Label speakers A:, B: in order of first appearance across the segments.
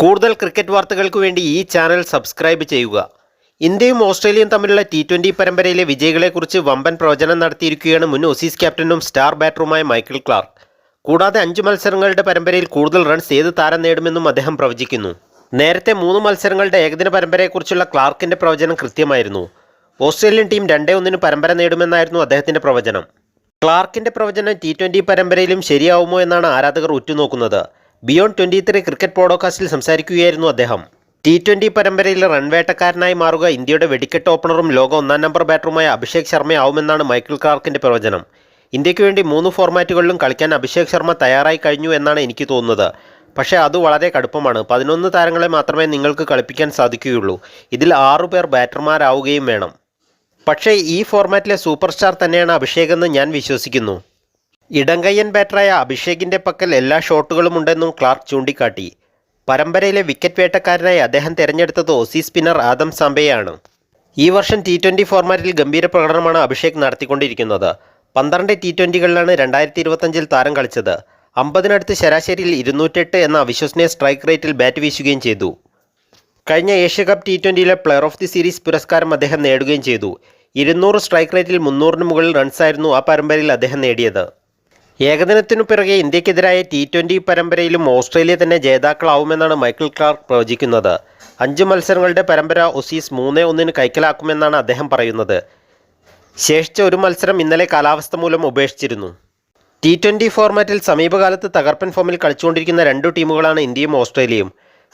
A: കൂടുതൽ ക്രിക്കറ്റ് വാർത്തകൾക്ക് വേണ്ടി ഈ ചാനൽ സബ്സ്ക്രൈബ് ചെയ്യുക. ഇന്ത്യയും ഓസ്ട്രേലിയയും തമ്മിലുള്ള ടി ട്വന്റി പരമ്പരയിലെ വിജയികളെക്കുറിച്ച് വമ്പൻ പ്രവചനം നടത്തിയിരിക്കുകയാണ് മുൻ ഓസീസ് ക്യാപ്റ്റനും സ്റ്റാർ ബാറ്ററുമായ മൈക്കിൾ ക്ലാർക്ക്. കൂടാതെ അഞ്ച് മത്സരങ്ങളുടെ പരമ്പരയിൽ കൂടുതൽ റൺസ് ഏത് താരം നേടുമെന്നും അദ്ദേഹം പ്രവചിക്കുന്നു. നേരത്തെ മൂന്ന് മത്സരങ്ങളുടെ ഏകദിന പരമ്പരയെക്കുറിച്ചുള്ള ക്ലാർക്കിന്റെ പ്രവചനം കൃത്യമായിരുന്നു. ഓസ്ട്രേലിയൻ ടീം രണ്ടേ ഒന്നിന് പരമ്പര നേടുമെന്നായിരുന്നു അദ്ദേഹത്തിന്റെ പ്രവചനം. ക്ലാർക്കിന്റെ പ്രവചനം ടി ട്വന്റി പരമ്പരയിലും ശരിയാവുമോ എന്നാണ് ആരാധകർ ഉറ്റുനോക്കുന്നത്. ബിയോണ്ട് ട്വന്റി ത്രീ ക്രിക്കറ്റ് പോഡോകാസ്റ്റിൽ സംസാരിക്കുകയായിരുന്നു അദ്ദേഹം. ടി ട്വന്റി പരമ്പരയിൽ റൺവേട്ടക്കാരനായി മാറുക ഇന്ത്യയുടെ വെടിക്കെട്ട് ഓപ്പണറും ലോക ഒന്നാം നമ്പർ ബാറ്ററുമായ അഭിഷേക് ശർമ്മയാവുമെന്നാണ് മൈക്കിൾ ക്ലാർക്കിന്റെ പ്രവചനം. ഇന്ത്യയ്ക്ക് വേണ്ടി മൂന്ന് ഫോർമാറ്റുകളിലും കളിക്കാൻ അഭിഷേക് ശർമ്മ തയ്യാറായി കഴിഞ്ഞു എന്നാണ് എനിക്ക് തോന്നുന്നത്. പക്ഷേ അത് വളരെ കടുപ്പമാണ്. പതിനൊന്ന് താരങ്ങളെ മാത്രമേ നിങ്ങൾക്ക് കളിപ്പിക്കാൻ സാധിക്കുകയുള്ളൂ. ഇതിൽ ആറു പേർ ബാറ്റർമാരാവുകയും വേണം. പക്ഷേ ഈ ഫോർമാറ്റിലെ സൂപ്പർ സ്റ്റാർ തന്നെയാണ് അഭിഷേക് എന്ന് ഞാൻ വിശ്വസിക്കുന്നു. ഇടങ്കയ്യൻ ബാറ്ററായ അഭിഷേകിന്റെ പക്കൽ എല്ലാ ഷോട്ടുകളും ഉണ്ടെന്നും ക്ലാർക്ക് ചൂണ്ടിക്കാട്ടി. പരമ്പരയിലെ വിക്കറ്റ് വേട്ടക്കാരനായി അദ്ദേഹം തിരഞ്ഞെടുത്തത് ഓസി സ്പിന്നർ ആദം സാംബയാണ്. ഈ വർഷം ടി ട്വന്റി ഫോർമാറ്റിൽ ഗംഭീര പ്രകടനമാണ് അഭിഷേക് നടത്തിക്കൊണ്ടിരിക്കുന്നത്. പന്ത്രണ്ട് ടി ട്വന്റികളിലാണ് രണ്ടായിരത്തി ഇരുപത്തഞ്ചിൽ താരം കളിച്ചത്. അമ്പതിനടുത്ത് ശരാശരിയിൽ ഇരുന്നൂറ്റെട്ട് എന്ന അവിശ്വസനീയ സ്ട്രൈക്ക് റേറ്റിൽ ബാറ്റ് വീശുകയും ചെയ്തു. കഴിഞ്ഞ ഏഷ്യ കപ്പ് ടി ട്വന്റിയിലെ പ്ലെയർ ഓഫ് ദി സീരീസ് പുരസ്കാരം അദ്ദേഹം നേടുകയും ചെയ്തു. ഇരുന്നൂറ് സ്ട്രൈക്ക് റേറ്റിൽ മുന്നൂറിന് മുകളിൽ റൺസായിരുന്നു ആ പരമ്പരയിൽ അദ്ദേഹം നേടിയത്. ഏകദിനത്തിനു പിറകെ ഇന്ത്യക്കെതിരായ ടി ട്വന്റി പരമ്പരയിലും ഓസ്ട്രേലിയ തന്നെ ജേതാക്കളാവുമെന്നാണ് മൈക്കിൾ ക്ലാർക്ക് പ്രവചിക്കുന്നത്. അഞ്ച് മത്സരങ്ങളുടെ പരമ്പര ഒസീസ് മൂന്ന് ഒന്നിന് കൈക്കലാക്കുമെന്നാണ് അദ്ദേഹം പറയുന്നത്. ശേഷിച്ച ഒരു മത്സരം ഇന്നലെ കാലാവസ്ഥ മൂലം ഉപേക്ഷിച്ചിരുന്നു. ടി ട്വന്റി ഫോർമാറ്റിൽ സമീപകാലത്ത് തകർപ്പൻ ഫോമിൽ കളിച്ചുകൊണ്ടിരിക്കുന്ന രണ്ടു ടീമുകളാണ് ഇന്ത്യയും ഓസ്ട്രേലിയയും.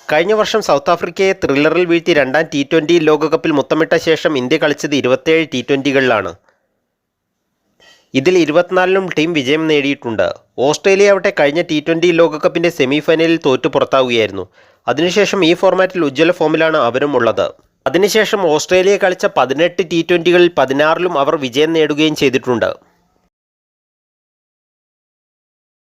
A: കഴിഞ്ഞ വർഷം സൗത്ത് ആഫ്രിക്കയെ ത്രില്ലറിൽ വീഴ്ത്തി രണ്ടാം ടി ട്വന്റി ലോകകപ്പിൽ മുത്തമിട്ട ശേഷം ഇന്ത്യ കളിച്ചത് ഇരുപത്തേഴ് ടി ട്വന്റികളിലാണ് ഇതിൽ ഇരുപത്തിനാലിലും ടീം വിജയം നേടിയിട്ടുണ്ട്. ഓസ്ട്രേലിയ ആവട്ടെ കഴിഞ്ഞ ടി ട്വന്റി ലോകകപ്പിന്റെ സെമി ഫൈനലിൽ തോറ്റു പുറത്താവുകയായിരുന്നു. അതിനുശേഷം ഈ ഫോർമാറ്റിൽ ഉജ്ജ്വല ഫോമിലാണ് അവരും ഉള്ളത്. അതിനുശേഷം ഓസ്ട്രേലിയ കളിച്ച പതിനെട്ട് ടി ട്വന്റികളിൽ പതിനാറിലും അവർ വിജയം നേടുകയും ചെയ്തിട്ടുണ്ട്.